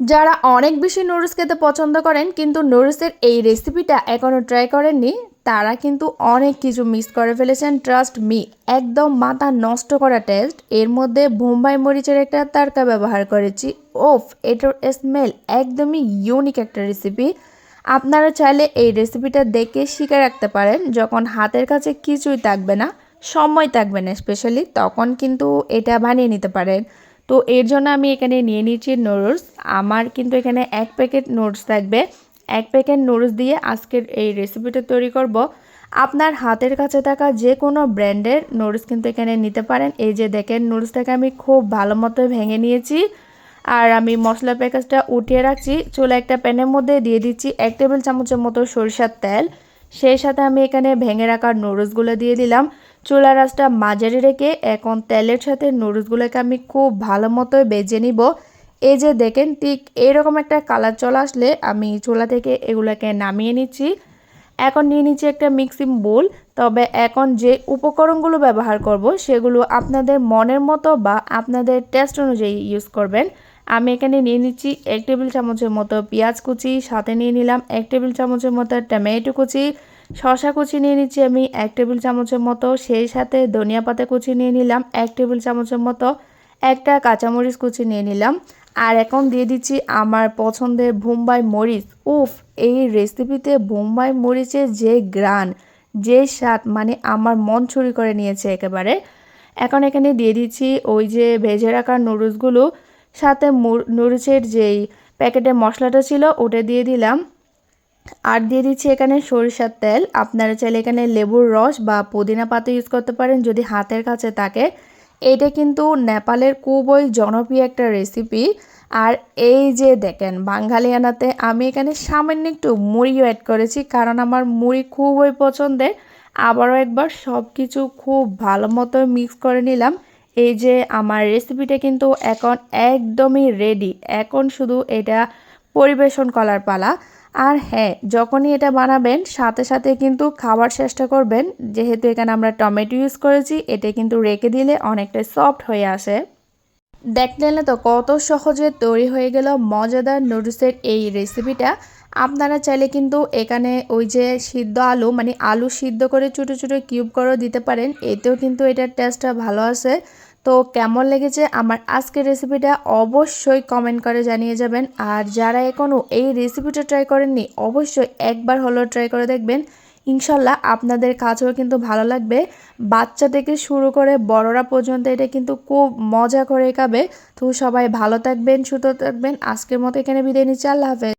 যারা অনেক বেশি নুডলস খেতে পছন্দ করেন, কিন্তু নুডলসের এই রেসিপিটা এখনও ট্রাই করেননি, তারা কিন্তু অনেক কিছু মিস করে ফেলেছেন ট্রাস্ট মি একদম মাথা নষ্ট করা টেস্ট এর মধ্যে বোম্বাই মরিচের একটা তারকা ব্যবহার করেছি। ওফ, এটার স্মেল একদমই ইউনিক একটা রেসিপি আপনারা চাইলে এই রেসিপিটা দেখে শিখে রাখতে পারেন, যখন হাতের কাছে কিছুই থাকবে না, সময় থাকবে না স্পেশালি তখন কিন্তু এটা বানিয়ে নিতে পারেন। তো এর জন্য আমি এখানে নিয়ে নিচ্ছি নুডলস আমার কিন্তু এখানে এক প্যাকেট নুডলস থাকবে। এক প্যাকেট নুডলস দিয়ে আজকের এই রেসিপিটা তৈরি করব। আপনার হাতের কাছে থাকা যে কোনো ব্র্যান্ডের নুডলস কিন্তু এখানে নিতে পারেন। এই যে দেখেন নুডলসটাকে আমি খুব ভালো মতো ভেঙে নিয়েছি। আর আমি মশলা প্যাকেজটা উঠিয়ে রাখছি। চুলা একটা প্যানের মধ্যে দিয়ে দিচ্ছি এক টেবিল চামচের মতো সরিষার তেল। সেই সাথে আমি এখানে ভেঙে রাখার নুডলসগুলো দিয়ে দিলাম। চুলা রাসটা মাঝারি রেখে এখন তেলের সাথে নুডলসগুলোকে আমি খুব ভালো মতোই বেজে নিব। এই যে দেখেন, ঠিক এরকম একটা কালার চলে আসলে আমি চুলা থেকে এগুলোকে নামিয়ে নিচ্ছি। এখন নিয়ে নিচ্ছি একটা মিক্সিং বোল। তবে এখন যে উপকরণগুলো ব্যবহার করব সেগুলো আপনাদের মনের মতো বা আপনাদের টেস্ট অনুযায়ী ইউজ করবেন। আমি এখানে নিয়ে নিচ্ছি এক টেবিল চামচের মতো পেঁয়াজ কুচি, সাথে নিয়ে নিলাম এক টেবিল চামচের মতো টমেটো কুচি শশা কুচি নিয়ে নিচ্ছি আমি এক টেবিল চামচের মতো, সেই সাথে ধনিয়া পাতা কুচি নিয়ে নিলাম এক টেবিল চামচের মতো, একটা কাঁচামরিচ কুচি নিয়ে নিলাম। আর এখন দিয়ে দিচ্ছি আমার পছন্দের বোম্বাই মরিচ। উফ, এই রেসিপিতে বোম্বাই মরিচের যে গ্রান, যে স্বাদ মানে আমার মন চুরি করে নিয়েছে একেবারে। এখন এখানে দিয়ে দিচ্ছি ওই যে ভেজে রাখা নুডলসগুলো, সাথে নুডলসের যেই প্যাকেটের মশলাটা ছিল ওটা দিয়ে দিলাম। আর দিয়ে দিচ্ছি এখানে সরিষার তেল। আপনারা চাইলে এখানে লেবুর রস বা পুদিনা পাতা ইউজ করতে পারেন যদি হাতের কাছে থাকে। এটা কিন্তু নেপালের খুবই জনপ্রিয় একটা রেসিপি আর এই যে দেখেন, বাঙালিয়ানাতে আমি এখানে সামান্য একটু মুড়িও অ্যাড করেছি কারণ আমার মুড়ি খুবই পছন্দের। আবারও একবার সব কিছু খুব ভালো মতো মিক্স করে নিলাম। এই যে আমার রেসিপিটা কিন্তু এখন একদমই রেডি এখন শুধু এটা পরিবেশন করার পালা। আর হ্যাঁ যখনই এটা বানাবেন, সাথে সাথে কিন্তু খাবার চেষ্টা করবেন। যেহেতু এখানে আমরা টমেটো ইউজ করেছি, এটা কিন্তু রেখে দিলে অনেকটা সফট হয়ে আসে। দেখলেন তো কত সহজে তৈরি হয়ে গেল মজাদার নুডলসের এই রেসিপিটা আপনারা চাইলে কিন্তু এখানে ওই যে সিদ্ধ আলু মানে আলু সিদ্ধ করে ছোটো ছোটো কিউব করেও দিতে পারেন। এতেও কিন্তু এটার টেস্টটা ভালো আছে তো কেমন লেগেছে আমার আজকের রেসিপিটা অবশ্যই কমেন্ট করে জানিয়ে যাবেন। আর যারা এখনও এই রেসিপিটা ট্রাই করেননি, অবশ্যই একবার হলেও ট্রাই করে দেখবেন। ইনশাল্লাহ আপনাদের কাছেও কিন্তু ভালো লাগবে। বাচ্চা থেকে শুরু করে বড়রা পর্যন্ত এটা কিন্তু খুব মজা করে খাবে। তো সবাই ভালো থাকবেন, সুস্থ থাকবেন। আজকের মতো এখানে বিদায় নিচ্ছি। আল্লাহ হাফেজ।